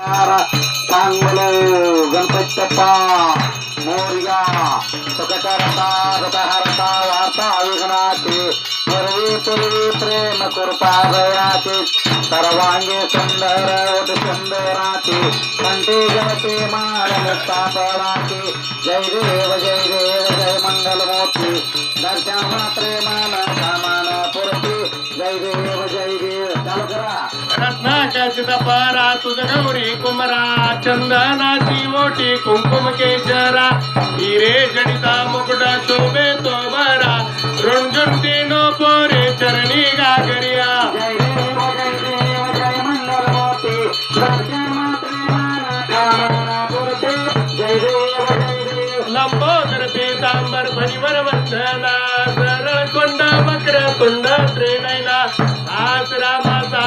चांगलो गणपती बाप्पा पूर्वी पूर्वी प्रेम कृपा गयाचे सर्वांगे सुंदर उठ सुंदराचे कंटे जगते मान मुक्ता पळाचे जय देव जय देव जय मंगल मोठी दर्शन मात्रे मान सामान पुरती जय देव जय देव. रत्नाकरा तुझ गौरी कुमरा चंदनाची ओटी कुंकुम केशरा हिरे जडिता मुकुटा शोभे तो बरा रुंजुंटी नो पोरे चरणी गागरिया लंबोदर पीतांबर भनिवर वंदना सरळ कुंड वक्र कुंड त्रिनयना आसरा माता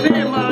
Lima!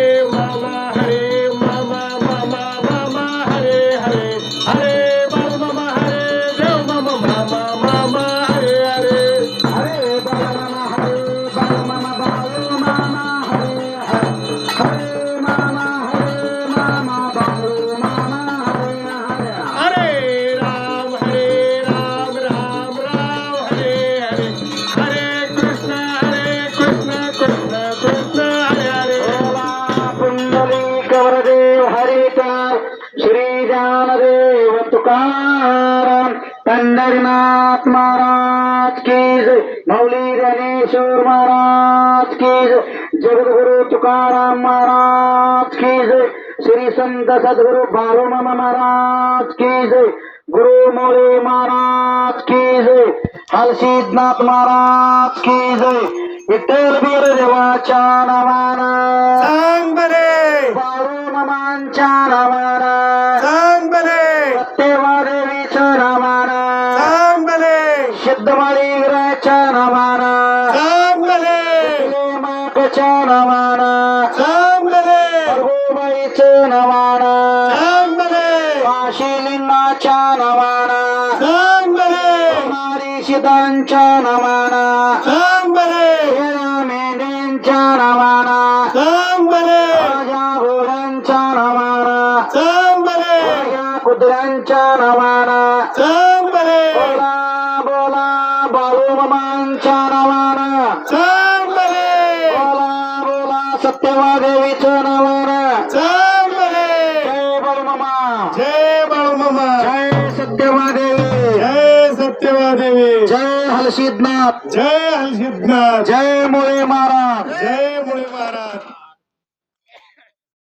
तुकाराम पंढरीनाथ महाराज की मौली ज्ञानेश्वर महाराज की जगद्गुरु तुकाराम महाराज की श्री संत सद्गुरु बालूमामा महाराज की गुरु मोरे महाराज की हर्षिदनाथ महाराज की जय। विठ्ठल बीर देवाच्या नावानं सांग बरे. बाळू मामांच्या नावानं नवाना काशीलिंगाच्या नवाना कुमारी शिदांच्या नवाना मेंढ्यांच्या नवाना राजा घोड्यांच्या नवाना कुत्र्यांच्या नवाना बोला नवाना सिद्धनाथ. जय हर्षिदनाथ जय मुळे महाराज. जय